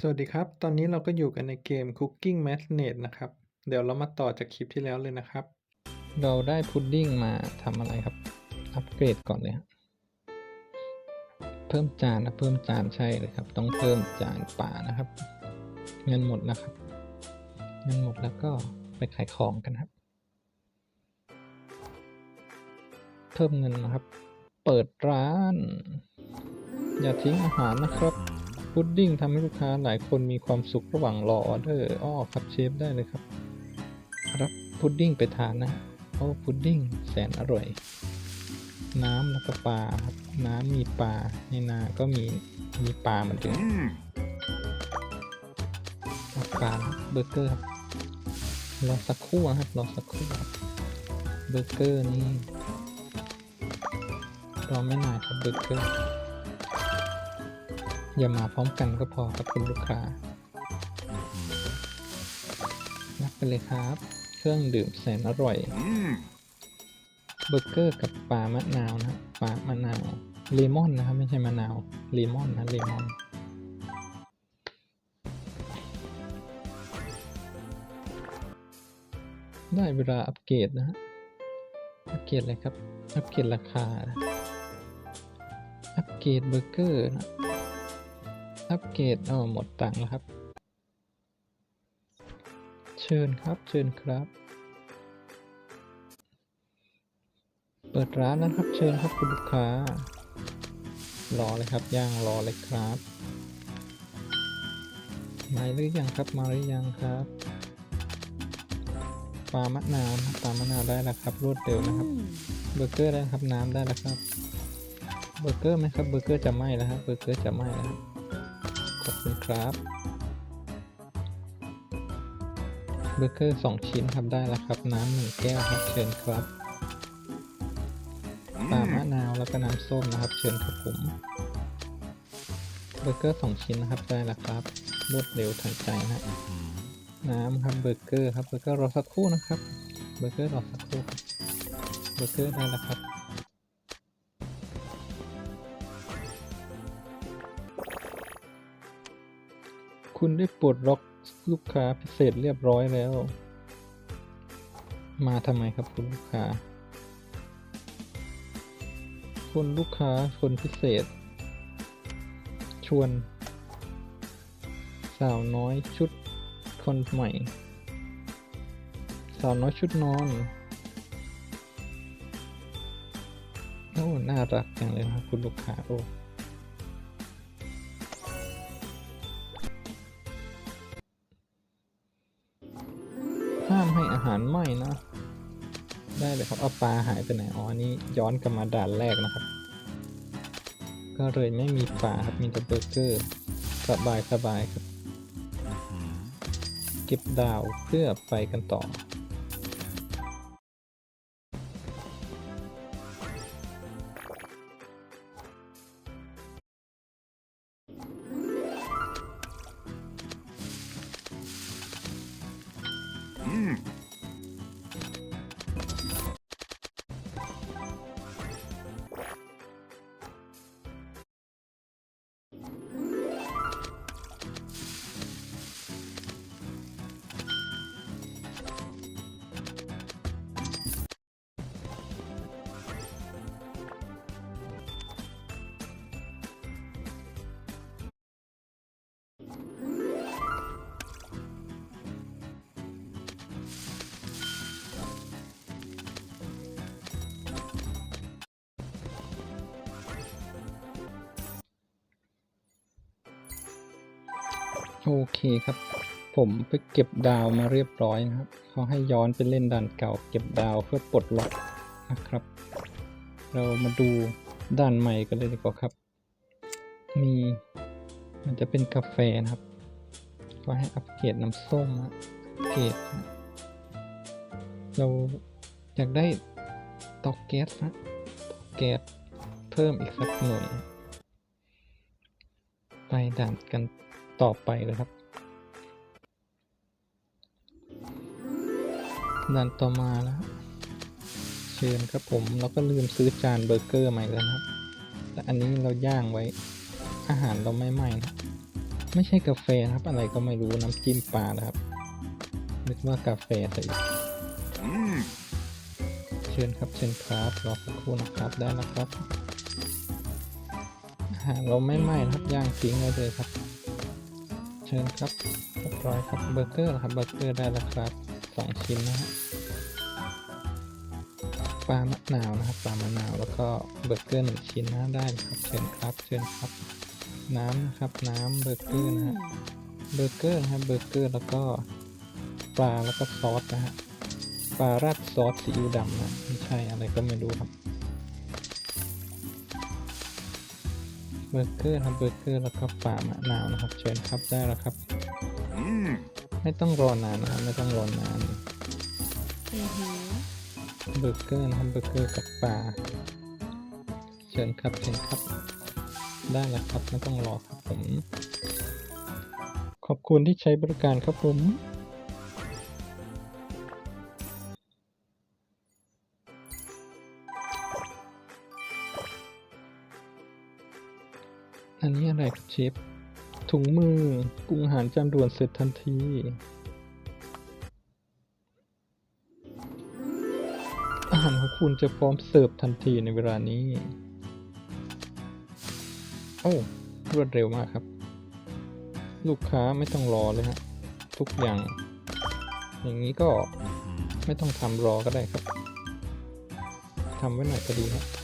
สวัสดีครับ ตอนนี้เราก็อยู่กันในเกม Cooking Marinade นะครับ เดี๋ยวเรามาต่อจากคลิปที่แล้วเลยนะครับ เราได้พุดดิ้งมาทำอะไรครับ อัปเกรดก่อนเลยครับเพิ่มจานนะ เพิ่มจานใช่เลยครับ ต้องเพิ่มจานป่านะครับ เงินหมดแล้วครับ เงินหมดแล้วก็ไปขายของกันครับ เพิ่มเงินนะครับ เปิดร้าน อย่าทิ้งอาหารนะครับ พุดดิ้งทำให้ลูกค้าหลายคนมีความสุขระหว่างรอออเดอร์อ้อครับเชฟได้เลยครับ รับพุดดิ้งไปทานนะโอ้พุดดิ้งแสนอร่อย น้ำแล้วก็ปลาครับน้ำมีปลาในนาก็มีมีปลาเหมือนกันเอาปลาเบอร์เกอร์ครับรอสักครู่นะครับรอสักครู่ครับเบอร์เกอร์นี่รอไม่นานครับเบอร์เกอร์ อย่ามาพร้อมกันก็พอครับคุณลูกค้ารับไปเลยครับ เครื่องดื่มแสนอร่อยเบอร์เกอร์กับปลามะนาวนะปลามะนาวเลมอนนะครับ ไม่ใช่มะนาวเลมอนนะเลมอนได้เวลาอัปเกรดนะฮะ อัปเกรดอะไรครับ อัปเกรดราคานะอัปเกรดเบอร์เกอร์นะ อัปเกรดอ๋อหมดตังค์แล้วครับ เชิญครับ เชิญครับ เปิดร้านแล้วครับ เชิญครับคุณลูกค้า รอเลยครับ ย่างรอเลยครับ มาหรือยังครับ มาหรือยังครับ ปลามะนาวนะปลามะนาวได้แล้วครับ รวดเร็วนะครับ เบอร์เกอร์ได้ครับ น้ำได้แล้วครับ เบอร์เกอร์ไหมครับ เบอร์เกอร์จะไหม้แล้วครับ เบอร์เกอร์จะไหม้แล้วครับ ขอบคุณครับเบอร์เกอร์สองชิ้นครับได้แล้วครับ น้ำหนึ่งแก้วครับเชิญครับปลามะนาวแล้วก็น้ำส้มนะครับ เชิญครับผมเบอร์เกอร์สองชิ้นนะครับได้แล้วครับรวดเร็วทันใจนะน้ำครับเบอร์เกอร์ครับเบอร์เกอร์รอสักครู่นะครับเบอร์เกอร์รอสักครู่ครับเบอร์เกอร์ได้แล้วครับ คุณได้ปลดล็อกลูกค้าพิเศษเรียบร้อยแล้ว มาทำไมครับคุณลูกค้าคุณลูกค้าคนพิเศษ ชวน สาวน้อยชุดคนใหม่ สาวน้อยชุดนอนโอ้น่ารักจังเลยครับคุณลูกค้าโอ้ ห้ามให้อาหารไหม้นะ ได้เลยครับเอาปลาหายไปไหนอ๋ออันนี้ย้อนกลับมาด่านแรกนะครับ ก็เลยไม่มีปลาครับมีแต่เบอร์เกอร์สบายสบายครับ เก็บดาวเพื่อไปกันต่อ โอเคครับ ผมไปเก็บดาวมาเรียบร้อยนะครับเขาให้ย้อนไปเล่นด่านเก่า เก็บดาวเพื่อปลดล็อกนะครับ เรามาดูด่านใหม่กันเลยดีกว่าครับ มีมันจะเป็นกาแฟนะครับ ก็ให้อัปเกรดน้ำส้มนะอัปเกรดนะเราอยากได้เตาแก๊สนะเตาแก๊สเพิ่มอีกสักหน่วยไปด่านกัน ต่อไปเลยครับด่านต่อมาแล้วเชิญครับผมเราก็ลืมซื้อจานเบอร์เกอร์ใหม่แล้วครับ แต่อันนี้เราย่างไว้อาหารเราไม่ไหม้นะไม่ใช่กาแฟนะครับอะไรก็ไม่รู้น้ำจิ้มปลานะครับนึกว่ากาแฟใส่เชิญครับเชิญครับรอสักครู่นะครับได้นะครับอาหารเราไม่ไหม้นะครับย่างทิ้งไว้เลยครับ เชิญครับเรียบร้อยครับเบอร์เกอร์ครับเบอร์เกอร์ได้แล้วครับสองชิ้นนะฮะปลามะนาวนะครับปลามะนาวแล้วก็เบอร์เกอร์หนึ่งชิ้นนะได้ครับเชิญครับเชิญครับ น้ำนะครับน้ำเบอร์เกอร์นะฮะเบอร์เกอร์นะครับเบอร์เกอร์แล้วก็ปลาแล้วก็ซอสนะฮะปลาราดซอสซีอิ๊วดำนะไม่ใช่อะไรก็ไม่รู้ครับ บอร์เกอร์นะครับเบอร์เกอร์แล้วก็ปลามะนาวนะครับ เชิญครับได้แล้วครับ ไม่ต้องรอนานนะครับไม่ต้องรอนานอือหือเบอร์เกอร์นะครับเบอร์เกอร์กับปลาเชิญครับเชิญครับ ได้แล้วครับไม่ต้องรอครับผม ขอบคุณที่ใช้บริการครับผม อันนี้อะไรครับเชฟถุงมือปรุงอาหารจานด่วนเสร็จทันทีอาหารของคุณจะพร้อมเสิร์ฟทันทีในเวลานี้ โอ้ รวดเร็วมากครับ ลูกค้าไม่ต้องรอเลยฮะ ทุกอย่าง อย่างนี้ก็ไม่ต้องทำรอก็ได้ครับทำไว้หน่อยก็ดีครับ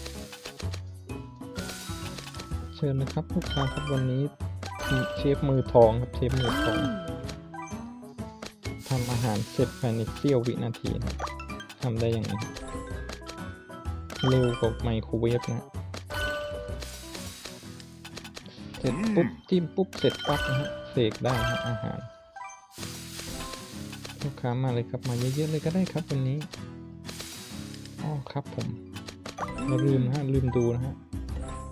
ชิญนะครับลูกค้าครับวันนี้เชฟมือทองครับเชฟมือทองทำอาหารเสร็จภายในเสี้ยววินาทีนะทำได้อย่างนี้เร็วกว่าไมโครเวฟนะเสร็จปุ๊บจิ้มปุ๊บเสร็จปั๊บนะฮะเสกได้ฮะอาหารลูกค้ามาเลยครับมาเยอะๆเลยก็ได้ครับวันนี้อ๋อครับผมเราลืมนะฮะลืมดูนะฮะ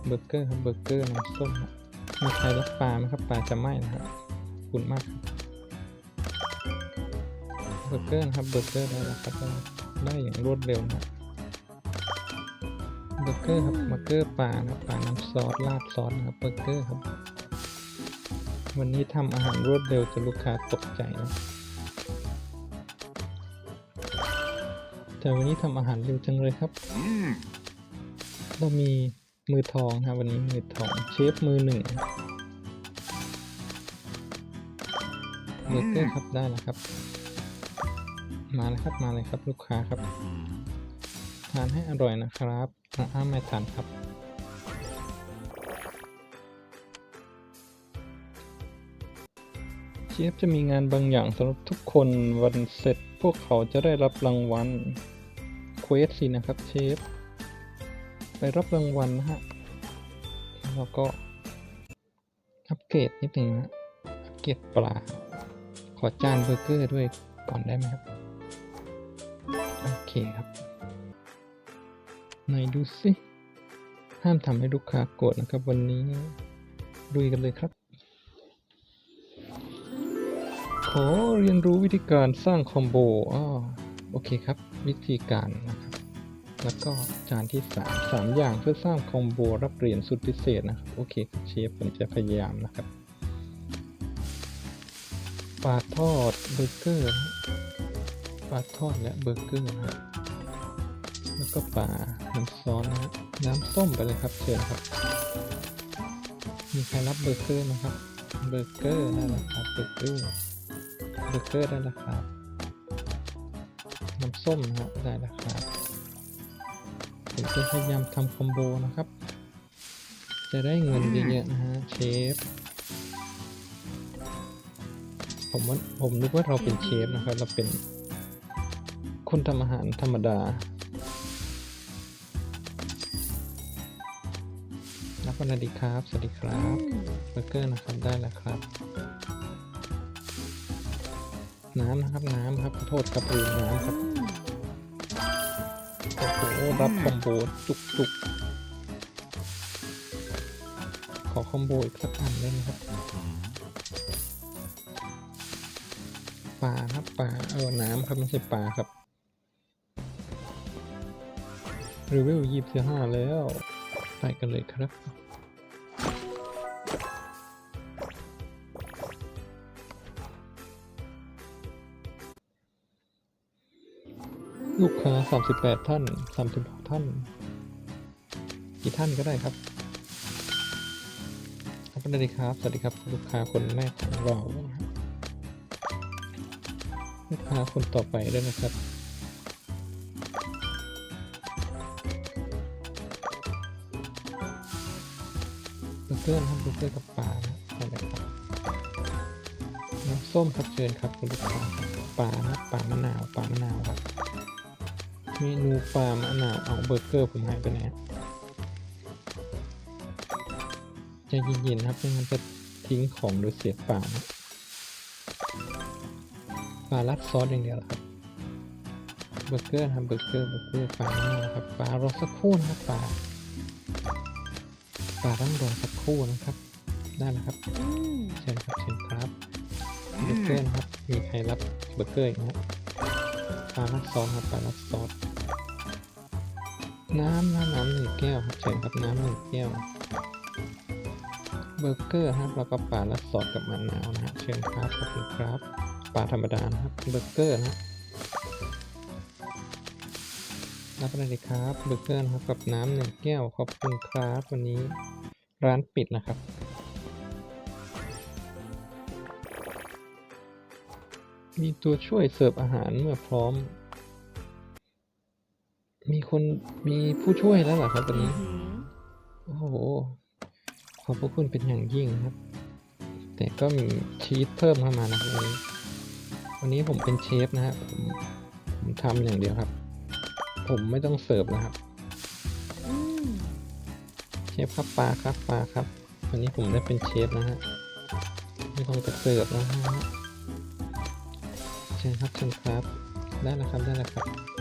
เบอร์เกอร์ครับเบอร์เกอร์น้ำส้มฮะมีใครรับปลาไหมครับปลาจะไหม้นะครับขอบคุณมากครับเบอร์เกอร์นะครับเบอร์เกอร์ได้แล้วครับได้ได้อย่างรวดเร็วนะครับเบอร์เกอร์ครับเบอร์เกอร์ปลานะครับปลาน้ำซอสราดซอสนะครับเบอร์เกอร์ครับ วันนี้ทำอาหารรวดเร็วจนลูกค้าตกใจนะแต่วันนี้ทำอาหารเร็วจังเลยครับ เรามี มือทองครับวันนี้มือทองเชฟมือหนึ่งเบเกอร์ครับได้แล้วครับ มาเลยครับมาเลยครับลูกค้าครับ ทานให้อร่อยนะครับอะอ้าไม่ทานครับเชฟจะมีงานบางอย่างสำหรับทุกคนวันเสร็จพวกเขาจะได้รับรางวัลเควสสินะครับเชฟ ไปรับรางวัลนะฮะแล้วก็อัปเกรดนิดนึงนะอัปเกรดปลา ขอจานเบอร์เกอร์ด้วยก่อนได้ไหมครับ โอเคครับไหนดูสิห้ามทำให้ลูกค้าโกรธนะครับ วันนี้ลุยกันเลยครับ ขอเรียนรู้วิธีการสร้างคอมโบอ้อโอเคครับ วิธีการนะครับ แล้วก็จานที่3 3อย่างเพื่อสร้างคอมโบรับเหรียญสุดพิเศษนะครับ โอเคครับเชฟผมจะพยายามนะครับปลาทอดเบอร์เกอร์ปลาทอดและเบอร์เกอร์นะครับแล้วก็ปลาน้ำซอสนะฮะน้ำส้มไปเลยครับเชิญครับ มีใครรับเบอร์เกอร์ไหมครับ เบอร์เกอร์ได้แล้วครับเบอร์เกอร์เบอร์เกอร์ได้แล้วครับน้ำส้มนะได้แล้วครับ ผมจะพยายามทำคอมโบนะครับ จะได้เงินเยอะๆนะฮะเชฟผมว่าผมนึกว่าเราเป็นเชฟนะครับ เราเป็นคนทำอาหารธรรมดา รับสวัสดีครับ สวัสดีครับเบอร์เกอร์นะครับ ได้แล้วครับ น้ำนะครับ น้ำครับขอโทษครับลืมน้ำครับ โอ้โหรับคอมโบจุกจุกขอคอมโบอีกสักอันได้ไหมครับปลาครับปลาเออน้ำครับไม่ใช่ปลาครับรีวิวยี่สิบห้าแล้ว ไปกันเลยครับ ลูกค้า 38 ท่าน 36 ท่าน กี่ท่านก็ได้ครับครับสวัสดีครับ สวัสดีครับ ลูกค้าคนแรกของเราลูกค้าคนต่อไปด้วยนะครับเบอร์เกอร์นะครับเบอร์เกอร์กับปลานะอะไรครับน้ำส้มครับเชิญครับคุณลูกค้าครับปลานะปลามะนาวปลามะนาวครับ เมนูปลามะนาวเอาเบอร์เกอร์ผมหายไปไหนใจเย็นๆครับไม่งั้นจะทิ้งของหรือเสียเปล่าปลาลัดซอสอย่างเดียวครับเบอร์เกอร์ครับเบอร์เกอร์เบอร์เกอร์ปลามะนาวครับปลารอสักครู่นะครับปลาปลาต้องรอสักครู่นะครับได้แล้วครับเชิญครับเชิญครับเบอร์เกอร์นะครับมีใครรับเบอร์เกอร์อีกไหมปลาลัดซอสครับปลาลัดซอส น้ำน้ำน้ำหนึ่งแก้วครับเชิญครับน้ำหนึ่งแก้ว เบอร์เกอร์ครับแล้วก็ปลาลัดซอสกับมะนาวนะฮะเชิญครับขอบคุณครับปลาธรรมดานะครับเบอร์เกอร์นะรับอะไรดีครับเบอร์เกอร์นะครับกับน้ำหนึ่งแก้วขอบคุณครับวันนี้ร้านปิดนะครับมีตัวช่วยเสิร์ฟอาหารเมื่อพร้อม คนมีผู้ช่วยแล้วเหรอครับวันอืนี้อหือโอ้โห ขอบพระคุณเป็นอย่างยิ่งนะครับ แต่ก็มีชีสเพิ่มเข้ามานะครับวันนี้ วันนี้ผมเป็นเชฟนะฮะผมผมทำอย่างเดียวครับ ผมไม่ต้องเสิร์ฟนะครับอืมเชฟครับปลาครับปลาครับ วันนี้ผมได้เป็นเชฟนะฮะ ไม่ต้องจะเสิร์ฟนะฮะเชิญครับเชิญครับ ได้แล้วครับได้แล้วครับ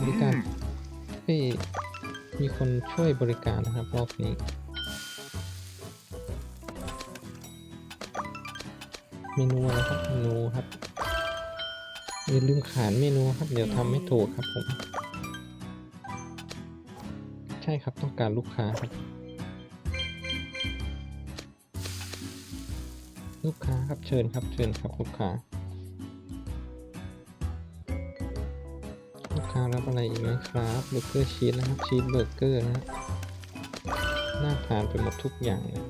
บริการเฮ้มีคนช่วยบริการนะครับรอบนี้ เมนูอะไรครับเมนูครับอย่าลืมขานเมนูครับ เดี๋ยวทำไม่ถูกครับผม ใช่ครับต้องการลูกค้าครับลูกค้าครับเชิญครับเชิญครับลูกค้า ลูกค้ารับอะไรอีกไหมครับเบอร์เกอร์ชีสนะครับชีสเบอร์เกอร์นะฮะน่าทานไปหมดทุกอย่างเลย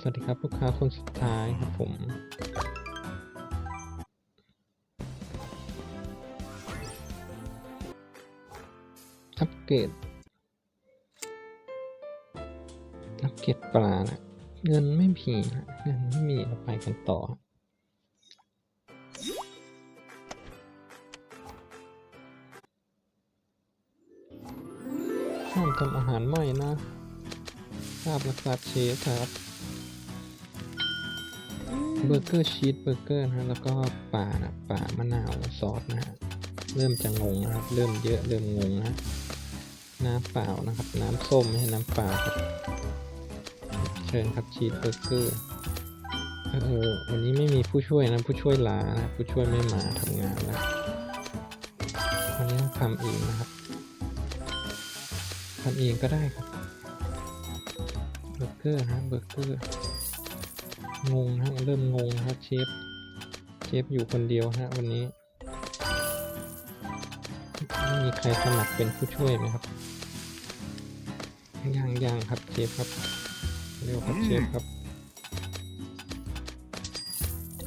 สวัสดีครับลูกค้าคนสุดท้ายครับผมอัปเกรดอัปเกรดปลานะเงินไม่มีนะเงินไม่มีเราไปกันต่อ ห้ามทำอาหารไหม้นะทราบนะครับเชฟครับเบอร์เกอร์ชีสเบอร์เกอร์นะแล้วก็ป่านะป่ามะนาวซอสนะเริ่มจะงงนะครับ เริ่มเยอะเริ่มงงนะน้ำเปล่านะครับ น้ำส้มไม่ใช่น้ำเปล่าครับเชิญครับชีสเบอร์เกอร์เออวันนี้ไม่มีผู้ช่วยนะผู้ช่วยลานะผู้ช่วยไม่มาทำงานนะวันนี้ต้องทำเองนะครับำเองก็ได้ครับเบอร์เกอร์นะเบอร์เกอร์งงนะเริ่มงงนะครับเชฟเชฟอยู่คนเดียวฮะวันนี้ไม่มีใครสมัครเป็นผู้ช่วยไหมครับยังยังครับเชฟครับเร็วครับเชฟครับ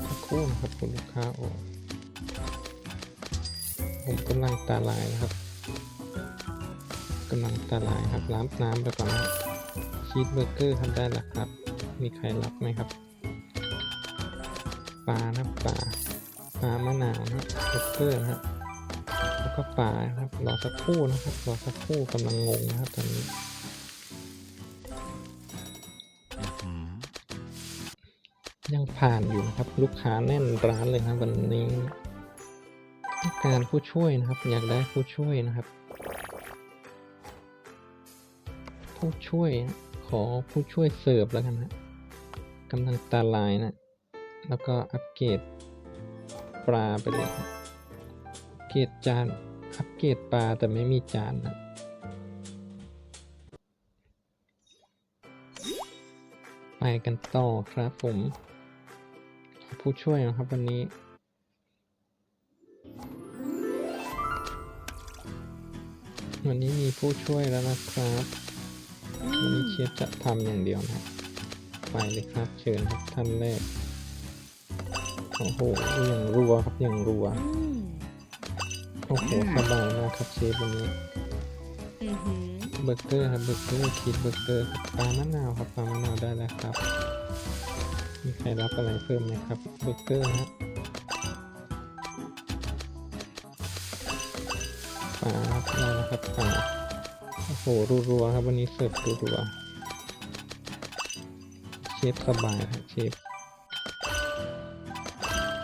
สักครู่นะครับคุณลูกค้าโอ้ผมกำลังตาลายนะครับ กำลังตาลายครับล้างน้ำไปก่อนนะชีสเบอร์เกอร์ทำได้แล้วครับ มีใครรับไหมครับปลานะปลาปลามะนาวนะเบอร์เกอร์นะฮะแล้วก็ปลานะครับรอสักครู่นะครับรอสักครู่กำลังงงนะครับตอนนี้ยังผ่านอยู่นะครับลูกค้าแน่นร้านเลยครับวันนี้ต้องการผู้ช่วยนะครับ อยากได้ผู้ช่วยนะครับ ผู้ช่วย ขอผู้ช่วยเสิร์ฟแล้วกันนะกำลังตาลายนะ แล้วก็อัปเกรดปลาไปเลยครับเกรดจานอัปเกรดปลาแต่ไม่มีจานนะไปกันต่อครับผม ผู้ช่วยนะครับวันนี้วันนี้มีผู้ช่วยแล้วนะครับ วันมนี้เชฟจะทำอย่างเดียวนะครับไปเลยครับ เชิญครับท่านแรก โอ้โหอย่างรัวครับอย่างรัวอืมโอ้โหสบายมากครับเชฟวันนี้อือหือเบอร์เกอร์ครับเบอร์เกอร์คิดเบอร์เกอร์ครับปลามะนาวครับปลามะนาวได้แล้วครับ มีใครรับอะไรเพิ่มไหมครับเบอร์เกอร์ครับปลาครับได้แล้วครับปลา โอ้โหรัวๆครับวันนี้เสิร์ฟรัวๆเชฟสบายครับเชฟ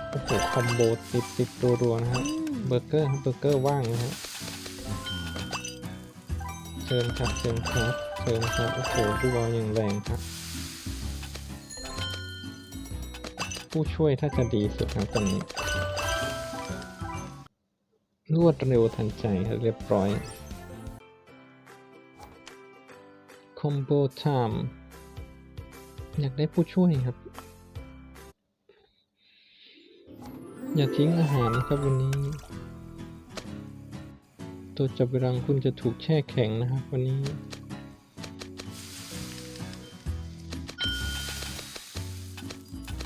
โอ้โหคอมโบติดติดรัวๆนะครับเบอร์เกอร์ครับเบอร์เกอร์ว่างนะฮะเชิญครับเชิญครับเชิญครับโอ้โหดูบอลอย่างแรงครับ ผู้ช่วยถ้าจะดีสุดนะตรงนี้รวดเร็วทันใจครับเรียบร้อย คอมโบไทม์อยากได้ผู้ช่วยครับ อย่าทิ้งอาหารนะครับวันนี้ ตัวจับเวลาของคุณจะถูกแช่แข็งนะครับวันนี้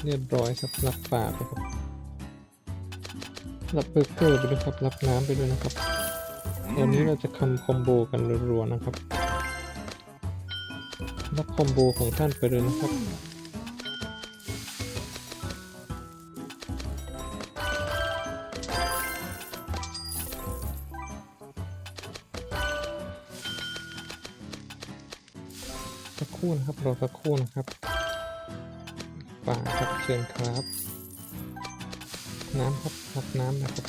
เรียบร้อยครับรับปลาไปครับ รับเบอร์เกอร์ไปด้วยครับ รับน้ำไปด้วยนะครับ วันนี้เราจะคำคอมโบกันรัวๆนะครับ รับคอมโบของท่านไปเลยนะครับ สักครู่นะครับ รอสักครู่นะครับ ป่าครับเชิญครับ น้ำครับรับน้ำนะครับ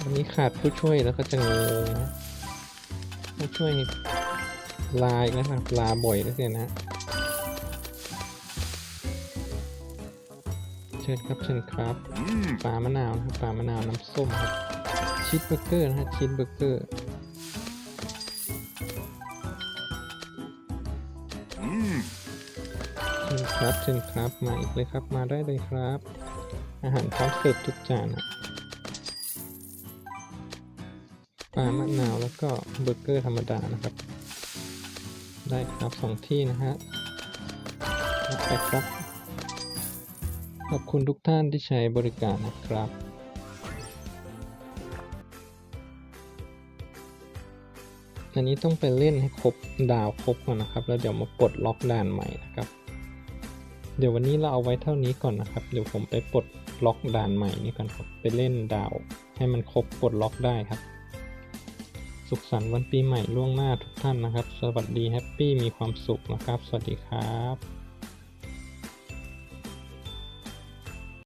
วันนี้ขาดผู้ช่วยแล้วก็จะงงนะผู้ช่วยนี่ ลาอีกแล้วนะครับลาบ่อยแล้วเกินนะ เชิญครับเชิญครับปลามะนาวนะครับปลามะนาวน้ำส้มครับชีสเบอร์เกอร์นะฮะชีสเบอร์เกอร์เชิญครับเชิญครับมาอีกเลยครับมาได้เลยครับ อาหารพร้อมเสิร์ฟทุกจานอะปลามะนาวแล้วก็เบอร์เกอร์ธรรมดานะครับ ได้ครับสองที่นะฮะรับไปครับ ขอบคุณทุกท่านที่ใช้บริการนะครับอันนี้ต้องไปเล่นให้ครบดาวครบก่อนนะครับ แล้วเดี๋ยวมากดล็อกด่านใหม่นะครับ เดี๋ยววันนี้เราเอาไว้เท่านี้ก่อนนะครับ เดี๋ยวผมไปปลดล็อกด่านใหม่นี่ก่อนครับ ไปเล่นดาวให้มันครบปลดล็อกได้ครับ สุขสันต์วันปีใหม่ล่วงหน้าทุกท่านนะครับ สวัสดีแฮปปี้มีความสุขนะครับ สวัสดีครับ